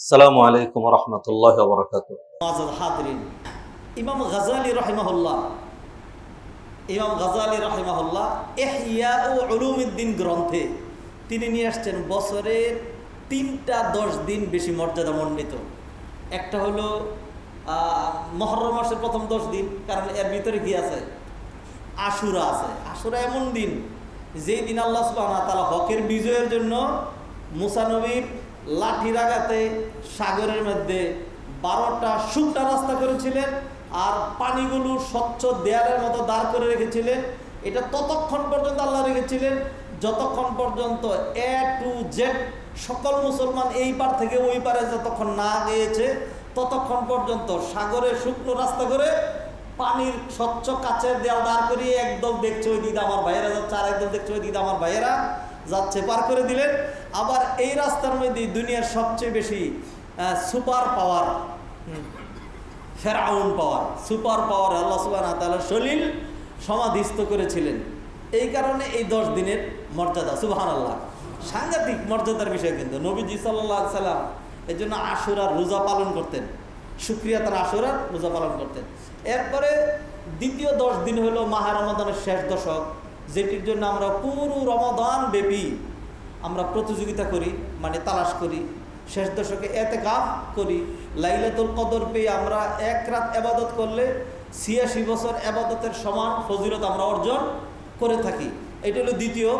আসসালামু আলাইকুম রহমতুল্লাহ ইমাম গাজালি ইমাম গাজালি এহিয়া ও গ্রন্থে তিনি নিয়ে আসছেন বছরের তিনটা দশ দিন বেশি মর্যাদা মণ্ডিত একটা হলো মহরম মাসের প্রথম দশ দিন, কারণ এর ভিতরে কি আছে? আশুরা আছে। আশুরা এমন দিন যেই দিন আল্লাহ সুবহানাহু ওয়া তাআলা হকের বিজয়ের জন্য মুসানবীর লাঠির আঘাতে সাগরের মধ্যে বারোটা শুকটা রাস্তা করেছিলেন আর পানিগুলো স্বচ্ছ দেয়ালের মতো দাঁড় করে রেখেছিলেন। এটা ততক্ষণ পর্যন্ত আল্লাহ রেখেছিলেন, যতক্ষণ পর্যন্ত এ টু জেড সকল মুসলমান এই পার থেকে ওই পারে যতক্ষণ না গিয়েছে ততক্ষণ পর্যন্ত সাগরে শুকনো রাস্তা করে পানির স্বচ্ছ কাছের দেয়াল দাঁড় করিয়ে একদল দেখছে ওই দিদা আমার ভাইয়েরা যাচ্ছে আর একদল দেখছে ওই দিদা আমার ভাইয়েরা যাচ্ছে, পার করে দিলেন। আবার এই রাস্তার মধ্যে দুনিয়ার সবচেয়ে বেশি সুপার পাওয়ার ফেরাউন পাওয়ার সুপার পাওয়ার আল্লাহ সুবাহ সলিল সমাধিস্থ করেছিলেন। এই কারণে এই দশ দিনের মর্যাদা সুবাহান আল্লাহ সাংঘাতিক মর্যাদার বিষয় কিন্তু। নবীজি সাল্লাহ সাল্লাম এই জন্য আশুরার রোজা পালন করতেন। সুক্রিয়া তার আশুরার রোজা পালন করতেন। এরপরে দ্বিতীয় দশ দিন হলো মাহা রমাদানের শেষ দশক, যেটির জন্য আমরা পুরো রমাদান ব্যাপী আমরা প্রতিযোগিতা করি মানে তালাশ করি, শেষ দশকে এতে কাপ করি। লাইলাতুল কদর পেয়ে আমরা এক রাত আবাদত করলে ছিয়াশি বছর আবাদতের সমান ফজিলত আমরা অর্জন করে থাকি। এটা হলো দ্বিতীয়।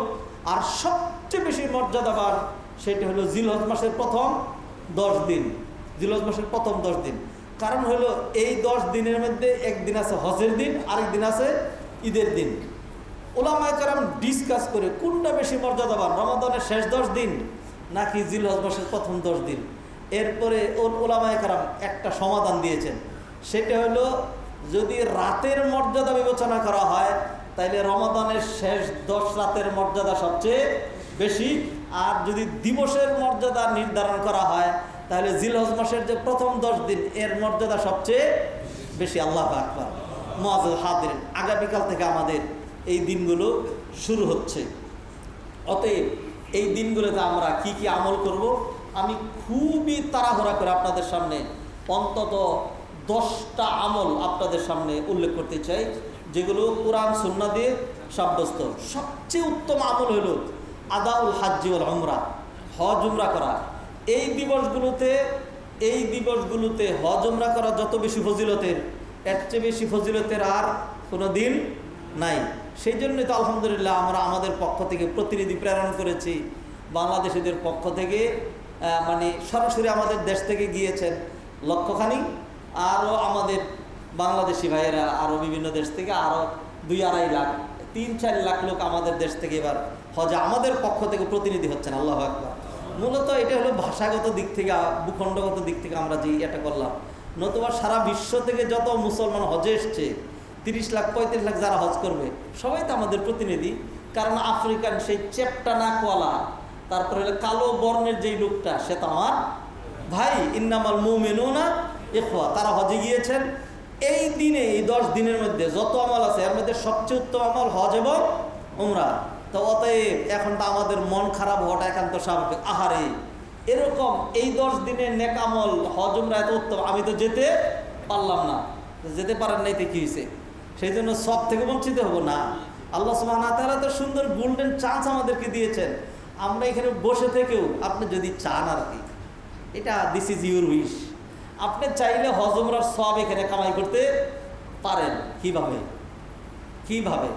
আর সবচেয়ে বেশি মর্যাদাবান সেটা হলো জিলহজ মাসের প্রথম দশ দিন। জিলহজ মাসের প্রথম দশ দিন। কারণ হলো এই দশ দিনের মধ্যে একদিন আছে হজের দিন আরেক দিন আছে ঈদের দিন। ওলামায় কারাম ডিসকাস করে কোনটা বেশি মর্যাদাবান, রমাদানের শেষ দশ দিন নাকি জিলহজ মাসের প্রথম দশ দিন? এরপরে ওলামায় কারাম একটা সমাধান দিয়েছেন। সেটা হলো, যদি রাতের মর্যাদা বিবেচনা করা হয়, তাইলে রমাদানের শেষ দশ রাতের মর্যাদা সবচেয়ে বেশি। আর যদি দিবসের মর্যাদা নির্ধারণ করা হয় তাহলে জিলহজ মাসের যে প্রথম দশ দিন, এর মর্যাদা সবচেয়ে বেশি। আল্লাহ আকবর। মহাজ হাতের আগামীকাল থেকে আমাদের এই দিনগুলো শুরু হচ্ছে। অতএব এই দিনগুলোতে আমরা কি কি আমল করব? আমি খুবই তাড়াহুড়া করে আপনাদের সামনে অন্তত দশটা আমল আপনাদের সামনে উল্লেখ করতে চাই, যেগুলো কোরআন, সুন্না দিয়ে সাব্যস্ত। সবচেয়ে উত্তম আমল হলো আদাউল হাজ্জিউল উমরা, হজ উমরা করা। এই দিবসগুলোতে এই দিবসগুলোতে হজ উমরা করা যত বেশি ফজিলতের, এর চেয়ে বেশি ফজিলতের আর কোনো দিন নাই। সেই জন্যই তো আলহামদুলিল্লাহ আমরা আমাদের পক্ষ থেকে প্রতিনিধি প্রেরণ করেছি। বাংলাদেশিদের পক্ষ থেকে মানে সরাসরি আমাদের দেশ থেকে গিয়েছেন লক্ষখানি, আরও আমাদের বাংলাদেশি ভাইয়েরা আরও বিভিন্ন দেশ থেকে, আরও দুই আড়াই লাখ, তিন চার লাখ লোক আমাদের দেশ থেকে এবার হজে আমাদের পক্ষ থেকে প্রতিনিধি হচ্ছেন, আল্লাহ আকবর। মূলত এটা হলো ভাষাগত দিক থেকে, ভূখণ্ডগত দিক থেকে আমরা যে এটা করলাম। নতুবা সারা বিশ্ব থেকে যত মুসলমান হজে এসছে তিরিশ লাখ, পঁয়ত্রিশ লাখ যারা হজ করবে, সবাই তো আমাদের প্রতিনিধি। কারণ আফ্রিকান সেই চেপটা না নাকওয়ালা তারপরে কালো বর্ণের যেই লোকটা, সে তো আমার ভাই, ইন্নামাল মুমেনু না এখোয়া তারা হজে গিয়েছেন। এই দিনে, এই দশ দিনের মধ্যে যত আমল আছে, এর মধ্যে সবচেয়ে উত্তম আমল হজ এবং উমরা। তো অতএব, এখন তো আমাদের মন খারাপ হওয়াটা একান্ত স্বাভাবিক। আহারে, এরকম এই দশ দিনের নেকামল হজ, উমরা এত উত্তম, আমি তো যেতে পারলাম না। যেতে পারেন নাই তো কী হয়েছে সেই জন্য সব থেকে বঞ্চিত হব না। আল্লাহ সুবাহ তো সুন্দর গোল্ডেন চান্স আমাদেরকে দিয়েছেন। আমরা এখানে বসে থেকেও আপনি যদি চান আর কি, এটা দিস ইজ ইউর উইশ আপনি চাইলে হজমরার সব এখানে কামাই করতে পারেন, কীভাবে? কীভাবে?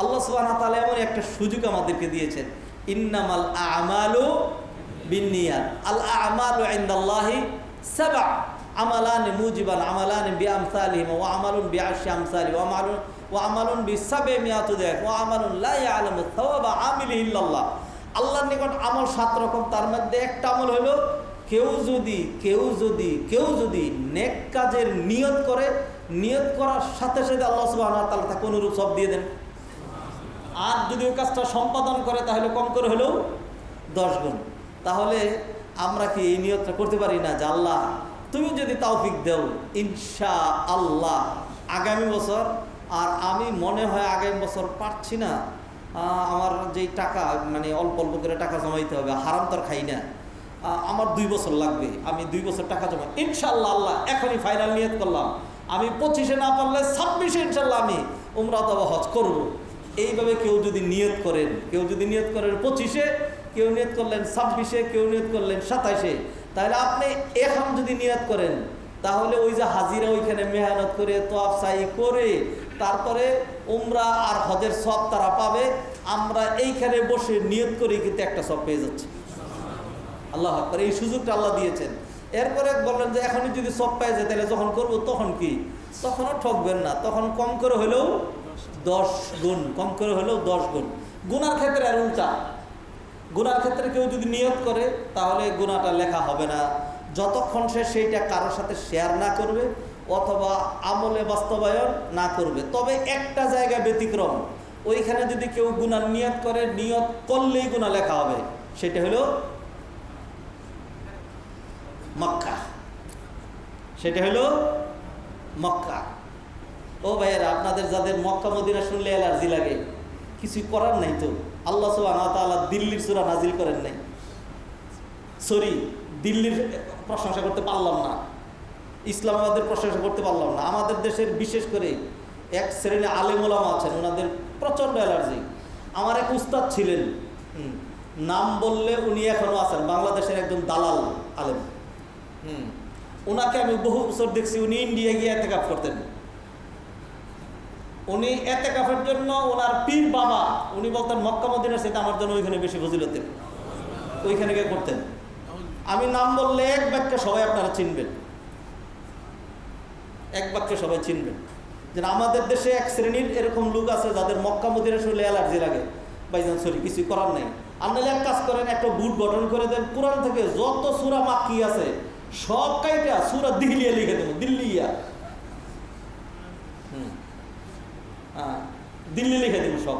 আল্লাহ সুবাহ এমন একটা সুযোগ আমাদেরকে দিয়েছেন। ইন্নামাল আমালু বিনিয়াত আল আমালু ইনদাল্লাহি সাবা আমালান মুজিবান আমালান বিআমসালিহিম, ওয়া আমালুন বিআশি আমসালি ওয়া আমালুন ওয়া আমালুন বিসাবে মিয়াতু দেখ ওয়া আমালুন লা ইয়ালামু সাওয়াবা আমিলিহি ইল্লাল্লাহ। আল্লাহর নিকট আমল সাত রকম, তার মধ্যে একটা আমল হলো, কেউ যদি কেউ যদি কেউ যদি নেক কাজের নিয়ত করে, নিয়ত করার সাথে সাথে আল্লাহ সুবহানাহু ওয়া তাআলা তাকে অনুরূপ সব দিয়ে দেন। আর যদি ওই কাজটা সম্পাদন করে, তাহলে কম করে হলেও দশ গুণ। তাহলে আমরা কি এই নিয়তটা করতে পারি না যে আল্লাহ তুমি যদি তৌফিক দেও ইনশা আল্লাহ আগামী বছর, আর আমি মনে হয় আগামী বছর পারছি না আমার যেই টাকা মানে অল্প অল্প করে টাকা জমাইতে হবে, হারাম তো খাই না আমার দুই বছর লাগবে, আমি দুই বছর টাকা জমা ইনশাল্লাহ আল্লাহ, এখনই ফাইনাল নিয়ত করলাম, আমি পঁচিশে না পারলে ছাব্বিশে ইনশাল্লাহ আমি উমরা অথবা হজ করব। এইভাবে কেউ যদি নিয়ত করেন, কেউ যদি নিয়ত করেন পঁচিশে, কেউ নিয়ত করলেন ছাব্বিশে, কেউ নিয়ত করলেন সাতাইশে তাহলে আপনি এখন যদি নিয়ত করেন, তাহলে ওই যে হাজিরা ওইখানে মেহনত করে, তোয়াফ সাই করে, তারপরে উমরা আর হজের সব তারা পাবে, আমরা এইখানে বসে নিয়ত করে কিন্তু একটা সব পেয়ে যাচ্ছি। আল্লাহ আকবর, এই সুযোগটা আল্লাহ দিয়েছেন। এরপরে বললেন যে এখনই যদি সব পেয়ে যায়, তাহলে যখন করব তখন কি? তখনও ঠকবেন না, তখন কম করে হলেও দশ গুণ, কম করে হলেও দশ গুণ। গুণার ক্ষেত্রে আর উল্টা। গুনার ক্ষেত্রে কেউ যদি নিয়োগ করে, তাহলে গুনাটা লেখা হবে না। যতক্ষণ সে সেইটা কারোর সাথে শেয়ার না করবে অথবা আমলে বাস্তবায়ন না করবে। তবে একটা জায়গা ব্যতিক্রম, ওইখানে যদি কেউ গুনার নিয়ত করে, নিয়ত করলেই গুণা লেখা হবে। সেটা হলো মক্কা। সেটা হলো মক্কা। ও ভাইয়েরা, আপনাদের যাদের মক্কা মদিনা শুনলে অ্যালার্জি লাগে কিছুই করার নাই তো? আল্লাহ ওয়া দিল্লির সূরা নাজিল করেন নাই। সরি, দিল্লির প্রশংসা করতে পারলাম না। ইসলামাবাদের প্রশংসা করতে পারলাম না। আমাদের দেশের বিশেষ করে এক শ্রেণি আলেমোলামা আছেন ওনাদের প্রচণ্ড অ্যালার্জি। আমার এক উস্তাদ ছিলেন নাম বললে উনি এখনও আছেন, বাংলাদেশের একজন দালাল আলেম। হুম ওনাকে আমি বহু বছর দেখছি, উনি ইন্ডিয়া গিয়ে এতে কাপ করতেন। উনি এতে কাপের জন্য ওনার পীর বাবা, উনি বলতেন, মক্কা মদিনার সাথে আমার জন্য ওইখানে বেশি ফজিলতেন ওইখানে গিয়ে করতেন। আমি নাম বললে এক বাক্যে সবাই আপনারা চিনবেন। এক বাক্যে সবাই চিনবেন। যে আমাদের দেশে এক শ্রেণির এরকম লোক আছে যাদের মক্কা মদিনা শুনলে অ্যালার্জি লাগে। ভাইজান সরি কিছু করার নাই। আপনারা এক কাজ করেন, একটা বুট গঠন করে দেন, কোরআন থেকে যত সুরা মাক্কি আছে, সব কাইটা সুরা দিল্লিয়া লিখে দেবো, দিল্লিয়া হুম হ্যাঁ দিল্লি লিখে দেবো সব।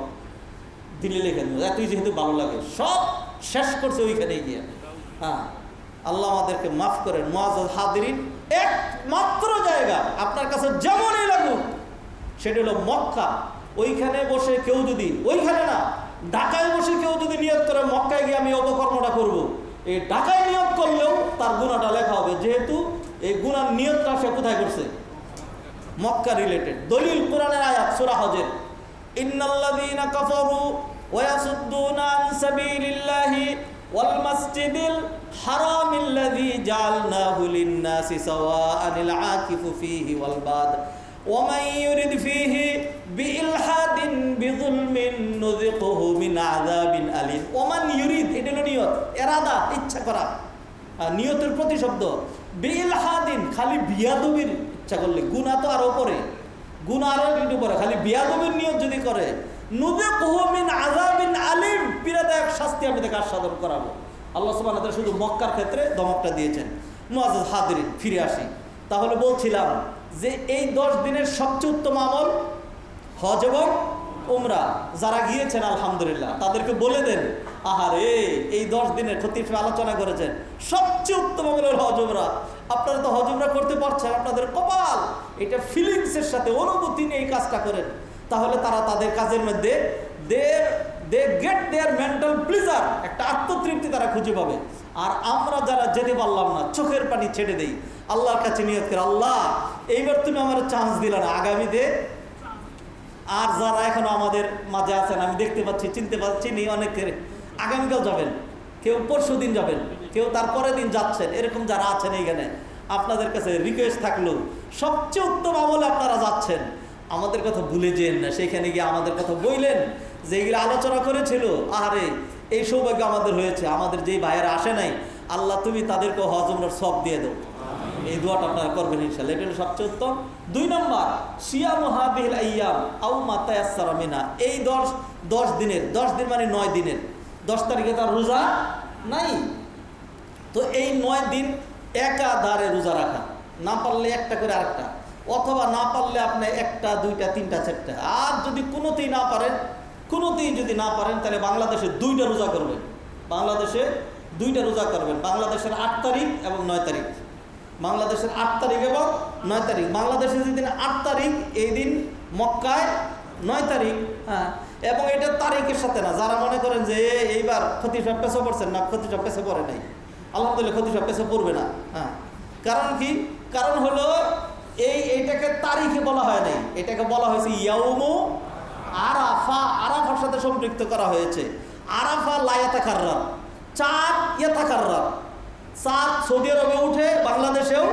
দিল্লি লিখে দেবো। এতই যেহেতু ভালো লাগে। সব শেষ করছে ওইখানে গিয়ে। হ্যাঁ। আল্লাহ আমাদেরকে মাফ করেন। মোয়াজ হাদিরিন একমাত্র জায়গা আপনার কাছে যেমনই লাগুক, সেটা হলো মক্কা। ওইখানে বসে কেউ যদি, ওইখানে না, ঢাকায় বসে কেউ যদি নিয়োগ করে মক্কায় গিয়ে আমি অপকর্মটা করব। এই ঢাকায় নিয়োগ করলেও তার গুণাটা লেখা হবে। যেহেতু এই গুণার নিয়তটা সে কোথায় করছে? মক্কা রিলেটেড দলিল কোরআনের আয়াত, সূরা হজের। ইন্নাল্লাযীনা কাফারু ওয়া ইয়াসুদ্দুনা আন সাবিলিল্লাহি ওয়াল মাসজিদিল হারামিল্লাযী জাআলনাহু লিন-নাসি সাওয়াআনিল আকিফু ফীহি ওয়াল বাদ ومن يرد فيه بإلحاد بظلم نذقه من عذاب أليم ومن يريد এটা হলো নিয়ত এরাদা ইচ্ছা করা আর নিয়তের প্রতিশব্দ বিলহাদিন খালি বিয়াদবির ইচ্ছা করলে গুণা তো আরো পরে গুণা আরও কিন্তু পরে খালি বিয়াদবের নিয়োগ যদি করে শাস্তি আমি করাবো। শুধু মক্কার ক্ষেত্রে দিয়েছেন। ফিরে আসি। তাহলে বলছিলাম যে এই দশ দিনের সবচেয়ে উত্তম আমল হজ এবং উমরা যারা গিয়েছেন, আলহামদুলিল্লাহ, তাদেরকে বলে দেন, আহারে, এই দশ দিনের ক্ষতির আলোচনা করেছেন। সবচেয়ে উত্তম আমল হজমরা। আপনারা তো হজমরা করতে পারছেন, আপনাদের কপাল। এটা ফিলিংসের সাথে অনুভূতি নিয়ে এই কাজটা করেন। তাহলে তারা তাদের কাজের মধ্যে দের they get their mental pleasure একটা আত্মতৃপ্তি তারা খুঁজে পাবে। আর আমরা যারা যেতে পারলাম না, চোখের পানি ছেড়ে দেই। আল্লাহর কাছে নিয়ত করে, আল্লাহ, এইবার তুমি আমার চান্স দিলে না। আগামীতে আর যারা এখনও আমাদের মাঝে আছেন, আমি দেখতে পাচ্ছি, চিনতে পারছি নি অনেকের। আগামীকাল যাবেন, কেউ পরশু দিন যাবেন, কেউ তারপরের দিন যাচ্ছেন, এরকম যারা আছেন এইখানে, আপনাদের কাছে রিকোয়েস্ট থাকল, সবচেয়ে উত্তম আমলে আপনারা যাচ্ছেন। আমাদের কথা ভুলে যেন না, সেখানে গিয়ে আমাদের কথা বইলেন যে এগুলো আলোচনা করেছিল আরে এই সৌভাগ্য আমাদের হয়েছে, আমাদের যেই ভাইয়েরা আসে নাই, আল্লাহ তুমি তাদেরকে হজমরার সব দিয়ে দাও। এই দোয়াটা আপনারা করবেন ইনশাল্লাহ এটা সবচেয়ে উত্তম। দুই নম্বর সিয়া মহাবিল আয়াম আউ মাতায়াসারা মিনা এই দশ দশ দিনের, দশ দিন মানে নয় দিনের। দশ তারিখে তার রোজা নাই। তো এই নয় দিন একাধারে রোজা রাখা। না পারলে একটা করে আরেকটা। অথবা না পারলে আপনি একটা, দুইটা, তিনটা, চারটা। আর যদি কোনোতেই না পারেন, কোনোতেই যদি না পারেন, তাহলে বাংলাদেশে দুইটা রোজা করবেন। বাংলাদেশে দুইটা রোজা করবেন। বাংলাদেশের আট তারিখ এবং নয় তারিখ। বাংলাদেশের আট তারিখ এবং নয় তারিখ। বাংলাদেশে যেদিন আট তারিখ এই দিন মক্কায় নয় তারিখ। হ্যাঁ এবং এটা তারিখের সাথে না। যারা মনে করেন যে এইবার ক্ষতিসব পেছে পড়ছেন না ক্ষতিসব পেছে পড়ে নাই। আলহামদুলিল্লাহ, ক্ষতি সব পেছে পড়বে না। হ্যাঁ কারণ কি? কারণ হলো, এই এইটাকে তারিখে বলা হয় নাই। এটাকে বলা হয়েছে ইয়াউমু আরাফা। আরাফার সাথে সম্পৃক্ত করা হয়েছে। আরাফা লায়াতা কার্রার চাঁদ কার্রার চাঁদ সৌদি আরবে উঠে, বাংলাদেশেও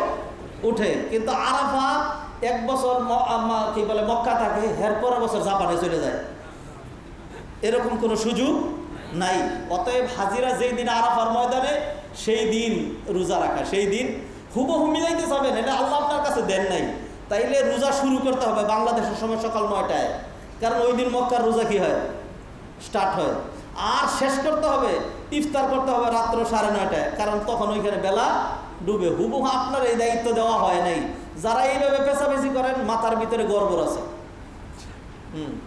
উঠে। কিন্তু আরাফা এক বছর কি বলে, মক্কা থাকে হের পরের বছর জাপানে চলে যায়। এরকম কোনো সুযোগ নাই। অতএব হাজিরা যেই দিন আরাফার ময়দানে, সেই দিন রোজা রাখা, সেই দিন হুবহু মিলাইতে যাবেন, এটা আল্লাহ আপনার কাছে দেন নাই। তাইলে রোজা শুরু করতে হবে বাংলাদেশের সময় সকাল নয়টায়। কারণ ওই দিন মক্কার রোজা কি হয়? স্টার্ট হয়। আর শেষ করতে হবে ইফতার করতে হবে রাত্র সাড়ে নয়টায়। কারণ তখন ওইখানে বেলা ডুবে। হুবু আপনার এই দায়িত্ব দেওয়া হয় নাই। যারা এইভাবে পেশাপেশি করেন, মাথার ভিতরে গর্বর আছে। হুম।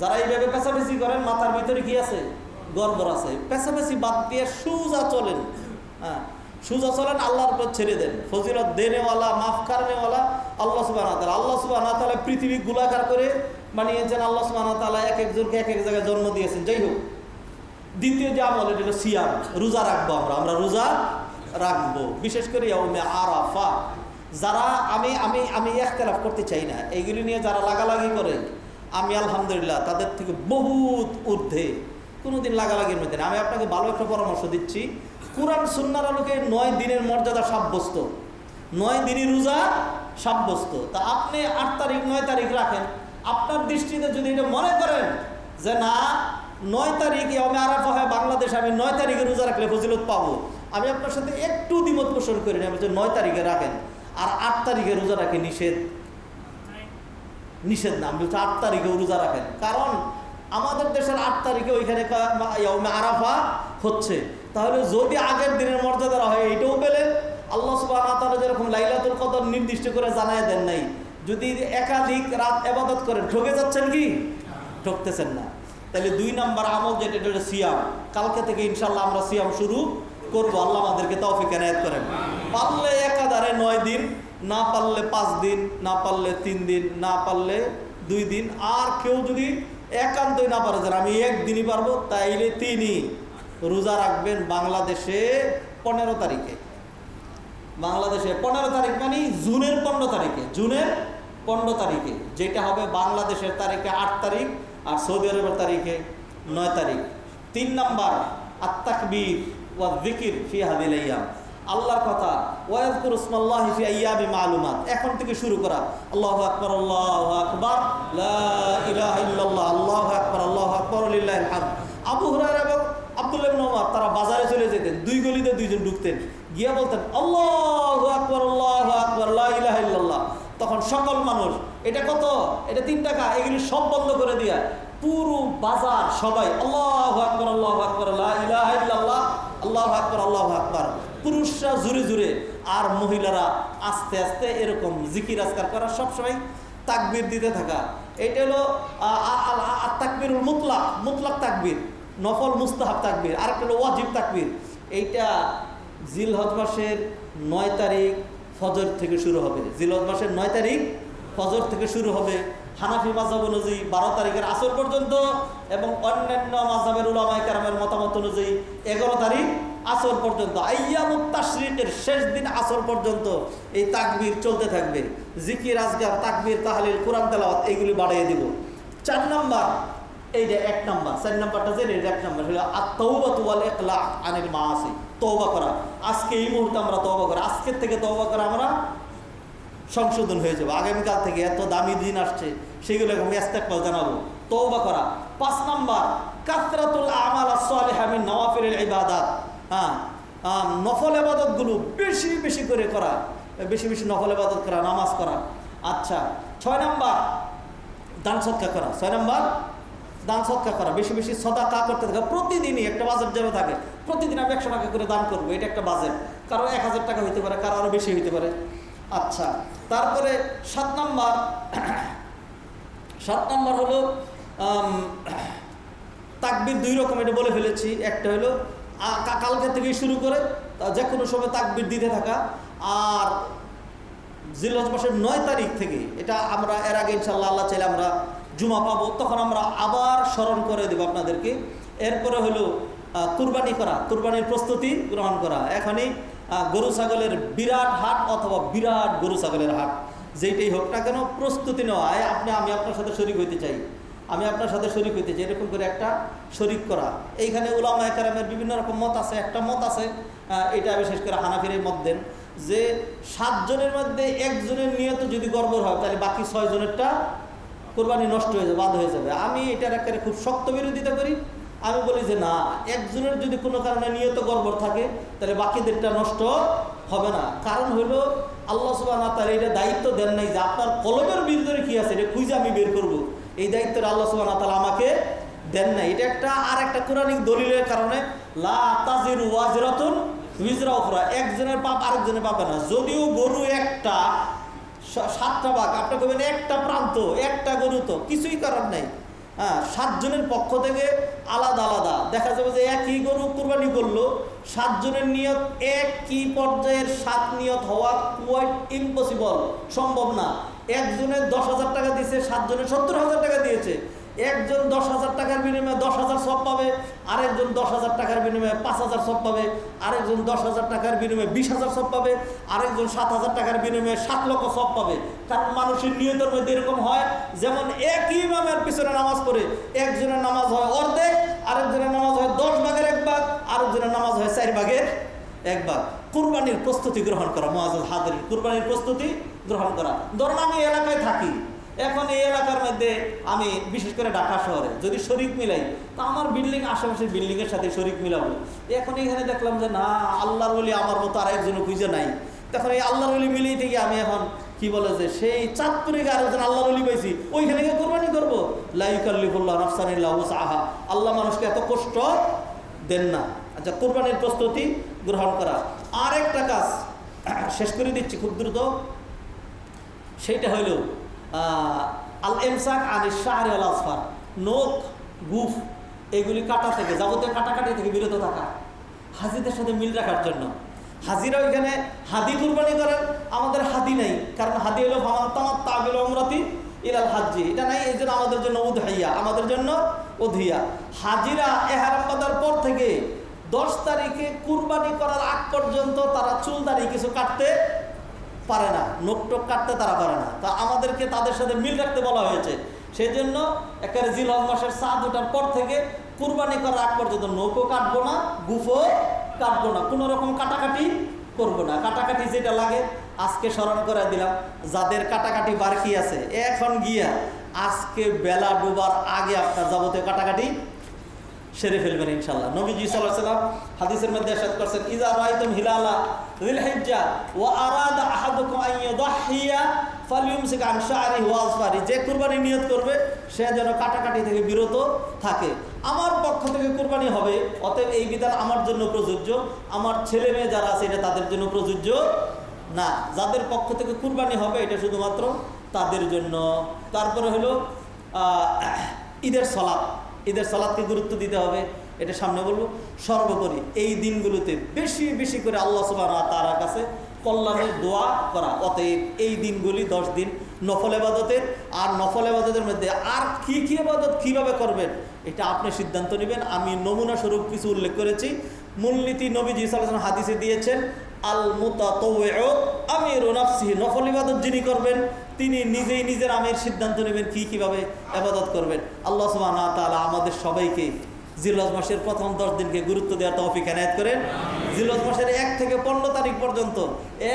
যারা এইভাবে পেশাপেশি করেন, মাথার ভিতরে কি আছে? গর্বর আছে। পেশাপেশি বাদ দিয়ে সুজা চলেন। হ্যাঁ। সুজা চলেন, আল্লাহর উপর ছেড়ে দেন। ফজিলত দেনেওয়ালা, মাফ কারণেওয়ালা আল্লাহ সুবাহ আল্লাহ সুবাহ পৃথিবী গুলাকার করে বানিয়েছেন। আল্লাহ সুবাহ এক একজনকে এক এক জায়গায় জন্ম দিয়েছেন। যাই হোক। দ্বিতীয় যে আমল, এটা হলো সিয়াম। রোজা রাখব আমরা। আমরা রোজা রাখব। বিশেষ করে আরাফা। যারা আমি আমি আমি একতলাফ করতে চাই না, এইগুলি নিয়ে যারা লাগালাগি করে, আমি আলহামদুলিল্লাহ তাদের থেকে বহুত ঊর্ধ্বে। কোনোদিন লাগালাগির মধ্যে আমি আপনাকে ভালো একটা পরামর্শ দিচ্ছি। কোরআন সুন্নার আলোকে নয় দিনের মর্যাদা সাব্যস্ত। নয় দিনই রোজা সাব্যস্ত। তা আপনি আট তারিখ, নয় তারিখ রাখেন। আপনার দৃষ্টিতে যদি এটা মনে করেন যে না নয় তারিখ আমি আরাফা হয় বাংলাদেশ আমি নয় তারিখে রোজা রাখলে ফজিলত পাবো। আমি আপনার সাথে একটু দ্বিমত পোষণ করি না বলছি নয় তারিখে রাখেন, আর আট তারিখে রোজা রাখে নিষেধ। নিষেধ না, আমি বলছি আট তারিখেও রোজা রাখেন। কারণ আমাদের দেশের আট তারিখে ওইখানে আরাফা হচ্ছে। তাহলে যদি আগের দিনের মর্যাদা হয়, এইটাও পেলেন। আল্লাহ সুবাহ তারা যেরকম লাইলাতুল কদর নির্দিষ্ট করে জানায় দেন নাই। যদি একাধিক রাত এবাদত করেন, ঠকে যাচ্ছেন কি? ঠকতেছেন না। তাহলে দুই নাম্বার আমল যেটা, এটা সিয়াম। কালকে থেকে ইনশাল্লাহ আমরা সিয়াম শুরু করব। আল্লাহ আমাদেরকে তৌফিক এনায়েত করেন। পারলে একাধারে নয় দিন, না পারলে পাঁচ দিন, না পারলে তিন দিন, না পারলে দুই দিন। আর কেউ যদি একান্তই না পারে যে আমি একদিনই পারব, তাইলে তিনি রোজা রাখবেন বাংলাদেশে পনেরো তারিখে। বাংলাদেশে পনেরো তারিখ মানে জুনের পনেরো তারিখে। জুনের পনেরো তারিখে। যেটা হবে বাংলাদেশের তারিখে আট তারিখ। আর সৌদি আরবের তারিখে নয় তারিখ। তিন নম্বর আত্মাকবীর ওয়া জিকির ফি হাদিল আল্লাহর কথা ওয়াজকুর উসমাল্লাহি ফি আইয়ামি মালুমাত। এখন থেকে শুরু করা। আল্লাহু আকবার আল্লাহু আকবার, লা ইলাহা ইল্লাল্লাহ, আল্লাহু আকবার আল্লাহু আকবার লিল্লাহিল হামদ আবু হুরায়রা এবং আব্দুল্লাহ ইবনে ওমর তারা বাজারে চলে যেতেন। দুই গলিতে দুইজন ঢুকতেন। গিয়া বলতেন, আল্লাহু আকবার আল্লাহু আকবার, লা ইলাহা ইল্লাল্লাহ। তখন সকল মানুষ এটা কত? এটা তিন টাকা। এগুলি সব বন্ধ করে দিয়া পুরো বাজার সবাই আল্লাহু আকবার আল্লাহু আকবার, লা ইলাহা ইল্লাল্লাহ, আল্লাহু আকবার আল্লাহু আকবার। পুরুষরা জুড়ে জুড়ে আর মহিলারা আস্তে আস্তে এরকম জিকির আজকার করা সবসময় তাকবির দিতে থাকা। এটা হলো তাকবিরুল মুতলাক মুতলাক তাকবির, নফল মুস্তাহাব তাকবির, আর একটা হলো ওয়াজিব তাকবির। এইটা জিলহজ মাসের নয় তারিখ ফজর থেকে শুরু হবে। জিলহজ মাসের নয় তারিখ ফজর থেকে শুরু হবে হানাফি মাজাব অনুযায়ী বারো তারিখের আসর পর্যন্ত এবং অন্যান্য মাজাবের উলামাই কারামের মতামত অনুযায়ী এগারো তারিখ আসর পর্যন্ত, আইয়ামুত তাশরিকের শেষ দিন আসর পর্যন্ত এই তাকবির চলতে থাকবে। জিকির, আজগার, তাকবির, তাহলিল, কোরআন, তেলাওয়াত, এইগুলি বাড়িয়ে দিব। চার নাম্বার এইটা এক নম্বর, চার নাম্বারটা যে এটা এক নাম্বার হলো আত্মবাত ওয়াল ইকলা আনিল মাআসি, তওবা করা। আজকে এই মুহূর্তে আমরা তওবা করা, আজকের থেকে তওবা করা আমরা সংশোধন হয়ে যাবে। আগামীকাল থেকে এত দামি দিন আসছে সেগুলো আমি ইস্তেকবাল জানাব। তওবা করা। পাঁচ নাম্বার, কাসরাতুল আমাল as-সালিহা মিন নওয়াফিল ইবাদাত। হ্যাঁ নফল ইবাদতগুলো বেশি বেশি করে করা। বেশি বেশি নফল ইবাদত করা, নামাজ করা। আচ্ছা ছয় নাম্বার, দান সৎকা করা। ছয় নাম্বার, দান সৎকা করা। বেশি বেশি সদা কা করতে থাকা। প্রতিদিনই একটা বাজেট যেন থাকে। প্রতিদিন আমি একশো টাকা করে দান করব। এটা একটা বাজেট। কারও এক হাজার টাকা হইতে পারে, কারও আরও বেশি হইতে পারে। আচ্ছা তারপরে সাত নম্বর। সাত নম্বর হলো তাকবির দুই রকম এটা বলে ফেলেছি। একটা হলো কালকে থেকে শুরু করে যে কোনো সময় তাকবির দিতে থাকা। আর জিলহজ মাসের নয় তারিখ থেকে এটা আমরা, এর আগে ইনশাল্লাহ আল্লাহ চাইলে আমরা জুমা পাবো। তখন আমরা আবার স্মরণ করে দেবো আপনাদেরকে। এরপরে হলো কুরবানি করা, কুরবানির প্রস্তুতি গ্রহণ করা। এখনই গরু ছাগলের বিরাট হাট অথবা বিরাট গরু ছাগলের হাট। যেইটাই হোক না কেন, প্রস্তুতি নেওয়া আপনি, আমি আপনার সাথে শরিক হইতে চাই। আমি আপনার সাথে শরিক হইতে চাই। এরকম করে একটা শরিক করা। এইখানে উলামা একরামের বিভিন্ন রকম মত আছে। একটা মত আছে এটা বিশেষ করে হানাফিরের মত দেন, যে সাতজনের মধ্যে একজনের নিয়ত যদি গর্বর হয়, তাহলে বাকি ছয়জনেরটা কোরবানি নষ্ট হয়ে যাবে, বাদ হয়ে যাবে। আমি এটার একেবারে খুব শক্ত বিরোধিতা করি। আমি বলি যে না, একজনের যদি কোনো কারণে নিয়ত গর্বর থাকে, তাহলে বাকিদেরটা নষ্ট হবে না। কারণ হলো আল্লাহ সুবাহ তার এটা দায়িত্ব দেন নাই যে আপনার কলমের ভিতরে কি আছে, এটা খুঁজে আমি বের করব। এই দায়িত্বটা আল্লাহ সুবাহ তালা আমাকে দেন নাই। এটা একটা আর একটা কোরআনিক দলিলের কারণে উইজরা একজনের পাপ আরেকজনের পাবে না। যদিও গরু একটা সাতটা বাঘ, আপনি একটা প্রান্ত, একটা গরু তো, কিছুই কারণ নাই। হ্যাঁ সাতজনের পক্ষ থেকে আলাদা আলাদা। দেখা যাবে যে একই গরু কোরবানি করল, সাতজনের নিয়ত একই পর্যায়ের সাত নিয়ত হওয়া কোয়াইট ইম্পসিবল সম্ভব না। একজনের দশ হাজার টাকা দিয়েছে, সাতজনের সত্তর হাজার টাকা দিয়েছে। একজন দশ হাজার টাকার বিনিময়ে দশ হাজার সব পাবে, আরেকজন দশ হাজার টাকার বিনিময়ে পাঁচ হাজার সব পাবে, আরেকজন দশ হাজার টাকার বিনিময়ে বিশ হাজার সব পাবে, আরেকজন সাত হাজার টাকার বিনিময়ে সাত লক্ষ সব পাবে। কারণ মানুষের নিয়তের মধ্যে এরকম হয়, যেমন একই ইমামের পিছনে নামাজ পড়ে, একজনের নামাজ হয় অর্ধেক, আরেকজনের নামাজ হয় দশ ভাগের এক ভাগ, আরেকজনের নামাজ হয় চার ভাগের এক ভাগ। কুরবানির প্রস্তুতি গ্রহণ করা মহাজ হাদের কুরবানির প্রস্তুতি গ্রহণ করা। ধরুন আমি এলাকায় থাকি এখন এই এলাকার মধ্যে আমি বিশেষ করে ঢাকা শহরে যদি শরিক মিলাই, তা আমার বিল্ডিং আশেপাশের বিল্ডিংয়ের সাথে শরিক মিলাবো। এখন এখানে দেখলাম যে, না, আল্লাহর বলি আমার মতো আর একজন খুঁজে নাই। তখন এই আল্লাহর বলি মিলিয়ে থেকে আমি এখন, কি বলে যে, সেই চাঁদপুরে আরেকজন আল্লাহর বলি পাইছি, ওইখানে গিয়ে কোরবানি করব। লাইকাল্লিফুল্লাহ নফসানিল্লাহ আহা আল্লাহ মানুষকে এত কষ্ট দেন না। আচ্ছা কোরবানির প্রস্তুতি গ্রহণ করা। আর একটা কাজ, শেষ করে দিচ্ছি খুব দ্রুত। সেইটা হইল আল এমসাক আনি শাহরি আল আসফার নোক গুফ, এগুলি কাটা থেকে, যাবতীয় কাটাকাটি থেকে বিরত থাকা, হাজিদের সাথে মিল রাখার জন্য। হাজিরা ওইখানে হাদি কুরবানি করেন, আমাদের হাদি নাই, কারণ হাদি হলো ভামান তামার তাবিল অমরাতি ইলাল হাজি এটা নাই, এই জন্য আমাদের জন্য উদহাইয়া, আমাদের জন্য উধিয়া হাজিরা এহারাম বাঁধার পর থেকে দশ তারিখে কুরবানি করার আগ পর্যন্ত তারা চুল দাড়ি কিছু কাটতে পারে না নোক টোক কাটতে তারা পারে না। তা আমাদেরকে তাদের সাথে মিল রাখতে বলা হয়েছে। সেই জন্য একেবারে জিল মাসের সাত ওঠার পর থেকে কুরবানি করার আগ পর্যন্ত নৌকো কাটবো না গুফো কাটবো না। কোনো রকম কাটাকাটি করব না। কাটাকাটি যেটা লাগে আজকে স্মরণ করে দিলাম। যাদের কাটাকাটি বারকি আছে, এখন গিয়া আজকে বেলা ডোবার আগে আপনার যাবতীয় কাটাকাটি সেরে ফেলবেন ইনশাল্লাহ। নবীজি সাল্লাহ সাল্লাম হাদিসের মধ্যে আসাদ করছেন ইজা রাইতুম হিলালা যিল হিজ্জা ওয়া আরাদা আহাদুকুম আন ইউদাহিয়া ফালইউমসিক আন শা'রিহি ওয়া যে কুরবানি নিয়ত করবে, সে যেন কাটাকাটি থেকে বিরত থাকে। আমার পক্ষ থেকে কুরবানি হবে, অতএব এই বিধান আমার জন্য প্রযোজ্য। আমার ছেলে মেয়ে যারা আছে, এটা তাদের জন্য প্রযোজ্য না। যাদের পক্ষ থেকে কুরবানি হবে, এটা শুধুমাত্র তাদের জন্য। তারপরে হলো ঈদের সলাপ। ঈদের সালাদকে গুরুত্ব দিতে হবে, এটা সামনে বলব। সর্বোপরি এই দিনগুলোতে বেশি বেশি করে আল্লাহ সুবাহ তার কাছে কল্যাণের দোয়া করা। অতএব এই দিনগুলি দশ দিন নফল এবাদতের আর নফল এবাদতের মধ্যে আর কি কি এবাদত কীভাবে করবেন, এটা আপনি সিদ্ধান্ত নেবেন। আমি নমুনা স্বরূপ কিছু উল্লেখ করেছি। মূলনীতি নবীজি সাল্লাহ হাদিসে দিয়েছেন আল মুতাতওয়্যু আমিরু নাফসিহি নফল ইবাদত যিনি করবেন, তিনি নিজেই নিজের আমের সিদ্ধান্ত নেবেন কি কীভাবে আবাদত করবেন। আল্লাহ সুবহানাহু ওয়া তাআলা আমাদের সবাইকে জিলহজ মাসের প্রথম দশ দিনকে গুরুত্ব দেওয়ার তৌফিক এনায়েত করেন। জিলহজ মাসের এক থেকে পনেরো তারিখ পর্যন্ত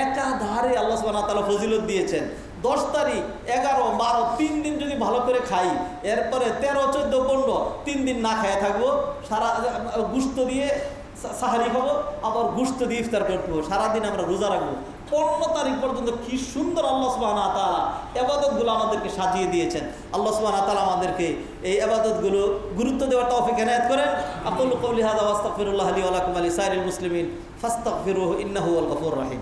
একাধারে আল্লাহ সুবহানাহু ওয়া তাআলা ফজিলত দিয়েছেন। দশ তারিখ, এগারো, বারো, তিন দিন যদি ভালো করে খাই, এরপরে তেরো, চোদ্দ, পনেরো, তিন দিন না খাইয়ে থাকব, সারা গুস্ত দিয়ে সাহারি খাব আবার গুস্ত দিয়ে ইফতার করতে হবে সারাদিন আমরা রোজা রাখব। পনেরো তারিখ পর্যন্ত কি সুন্দর আল্লাহ সুবাহ তালা এবাদতগুলো আমাদেরকে সাজিয়ে দিয়েছেন। আল্লাহ সুবাহ তালা আমাদেরকে এই এবাদতগুলো গুরুত্ব দেওয়ার তৌফিক এনায়েত করেন। আকুল কৌলি হাদা ওয়াস্তাগফিরুল্লাহ আলী আলাকুম আলী সাইরুল মুসলিমিন। ফাস্তাগফিরুহু ইন্নাহু আল গফুর রহিম।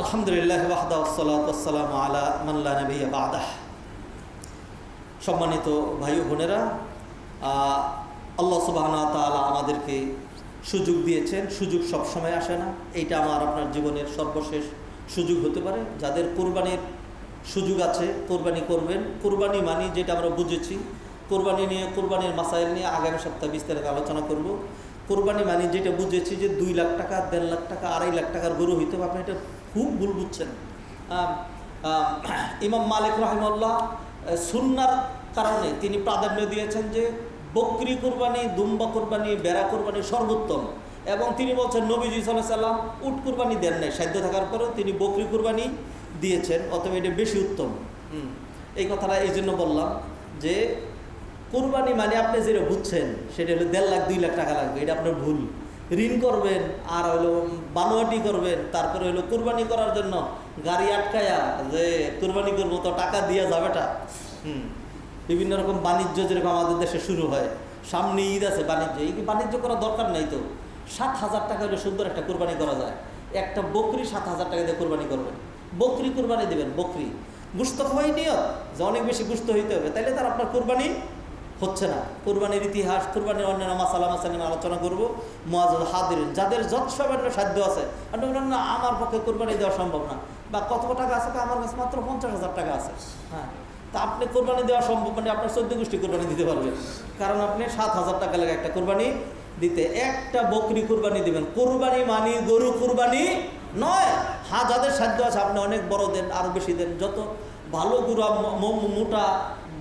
আলহামদুলিল্লাহ ওয়াহদা ওয়াসসালাতু ওয়াসসালামু আলা মান লা নাবিয়্যা বা'দাহ। সম্মানিত ভাই বোনেরা আল্লাহ সুবাহনা তাআলা আমাদেরকে সুযোগ দিয়েছেন। সুযোগ সবসময় আসে না। এইটা আমার আপনার জীবনের সর্বশেষ সুযোগ হতে পারে। যাদের কোরবানির সুযোগ আছে, কোরবানি করবেন। কোরবানি মানি যেটা আমরা বুঝেছি, কোরবানি নিয়ে, কোরবানির মাসাইল নিয়ে আগামী সপ্তাহে বিস্তারিত আলোচনা করব। কোরবানি মানি যেটা বুঝেছি যে দুই লাখ টাকা, দেড় লাখ টাকা, আড়াই লাখ টাকার গরু হইতে হবে। আপনি এটা খুব ভুল বুঝছেন। ইমাম মালিক রহিমল্লাহ সুন্নার কারণে তিনি প্রাধান্য দিয়েছেন যে বকরি কোরবানি, দুম্বা কোরবানি, বেড়া কোরবানি সর্বোত্তম এবং তিনি বলছেন, নবীজি সাল্লাহ সাল্লাম উট কোরবানি দেন নাই, সাধ্য থাকার পরেও তিনি বকরি কোরবানি দিয়েছেন অথবা এটা বেশি উত্তম। এই কথাটা এই জন্য বললাম যে কোরবানি মানে আপনি যেটা বুঝছেন, সেটা হলো দেড় লাখ, দুই লাখ টাকা লাগবে, এটা আপনার ভুল ঋণ করবেন, আর হলো বানোয়াটি করবেন, তারপরে হলো কোরবানি করার জন্য গাড়ি আটকায়া যে কোরবানি করব তো টাকা দিয়ে যাবেটা হুম, বিভিন্ন রকম বাণিজ্য যেরকম আমাদের দেশে শুরু হয়, সামনে ঈদ আছে বাণিজ্য, এই বাণিজ্য করার দরকার নাই তো? সাত হাজার টাকা হলে সুন্দর একটা কোরবানি করা যায়, একটা বকরি সাত হাজার টাকা দিয়ে কোরবানি করবেন। বকরি কোরবানি দেবেন, বকরি। গুস্ত খাওয়াই নিয়ত যে অনেক বেশি গুস্ত হইতে হবে, তাইলে তার আপনার কোরবানি হচ্ছে না। কোরবানির ইতিহাস, কোরবানির অন্যান্য মাসালা মাসালা নিয়ে আলোচনা করব। মহাজ হাদির, যাদের যৎসামান্য সাধ্য আছে। না, আমার পক্ষে কোরবানি দেওয়া সম্ভব না। বা কত টাকা আছে? তা আমার কাছে মাত্র পঞ্চাশ হাজার টাকা আছে। হ্যাঁ। তা আপনি কোরবানি দেওয়া সম্ভব মানে আপনার চোদ্দ গোষ্ঠী কোরবানি দিতে পারবেন কারণ আপনি সাত হাজার টাকা লাগে একটা কোরবানি দিতে, একটা বকরি কোরবানি দিবেন। কোরবানি মানি গরু কোরবানি নয়। হ্যাঁ যাদের সাধ্য আছে, আপনি অনেক বড় দেন আরও বেশি দেন। যত ভালো গুড়া মোটা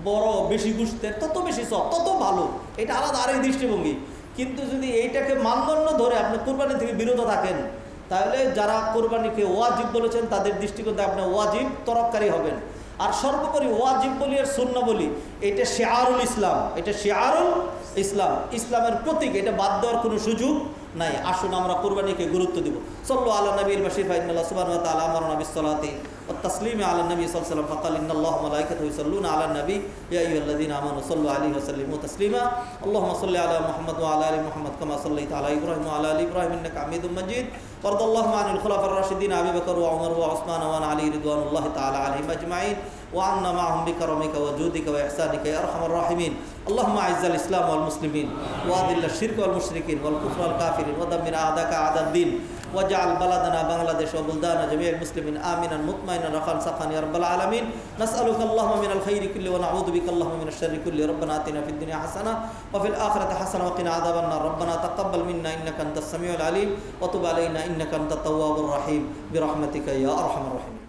বড়, বেশি গুষ্টের তত বেশি সব, তত ভালো। এটা আলাদা আরেক দৃষ্টিভঙ্গি। কিন্তু যদি এইটাকে মানদণ্ড ধরে আপনি কোরবানি থেকে বিরত থাকেন, তাহলে যারা কোরবানিকে ওয়াজিব বলেছেন, তাদের দৃষ্টিকোণে আপনি ওয়াজিব তরফকারী হবেন। আর সর্বোপরি ওয়াজিব বলি আর শূন্য বলি, এটা শেয়ারুল ইসলাম। এটা শেয়ারুল ইসলাম। ইসলামের প্রতীক, এটা বাদ দেওয়ার কোনো সুযোগ নাই। আসুন আমরা কোরবানিকে গুরুত্ব দিব। সল্লু আল্লাহ নবীর বাশিফা ইন্নাল্লাহ সুবহান ওয়া তাআলা আমারনা বিসসালাতি ওয়া তাসলিমি আলা নবী সাল্লাল্লাহু আলাইহি ওয়া সাল্লাম ফাকাল ইন্নাল্লাহু মালাইকাতাহু ইউসাল্লুনা আলা নবী। ইয়া আইয়ুহাল্লাযীনা আমানু সাল্লু আলাইহি ওয়া সাল্লিমু তাসলিমা। আল্লাহুম্মা সাল্লি আলা মুহাম্মাদ ওয়া আলা আলি মুহাম্মাদ কামা সাল্লাইতা আলা ইব্রাহিম ওয়া আলা আলি ইব্রাহিম ইন্নাকা হামিদুম মাজিদ। ওয়ারদাল্লাহু আনিল খুলাফার রাশিদিন আবি বকর ওয়া উমর উসমান ওয়া আলী রিদওয়ানুল্লাহি তাআলা আলাইহিম আজমাইন। وعنا معهم بكرمك وجودك وإحسانك يا أرحم الراحمين. اللهم أعز الإسلام والمسلمين وأذل الشرك والمشركين والكفر والكافرين ودمر أعداءك أعداء الدين واجعل بلدنا بنغلاديش وبلدان جميع المسلمين آمنا مطمئنا رخاء سخا يا رب العالمين. نسألك اللهم من الخير كله ونعوذ بك اللهم من الشر كله. ربنا آتنا في الدنيا حسنة وفي الآخرة حسنة وقنا عذاب النار. ربنا تقبل منا إنك أنت السميع العليم وتب علينا إنك أنت التواب الرحيم. برحمتك يا أرحم الراحمين.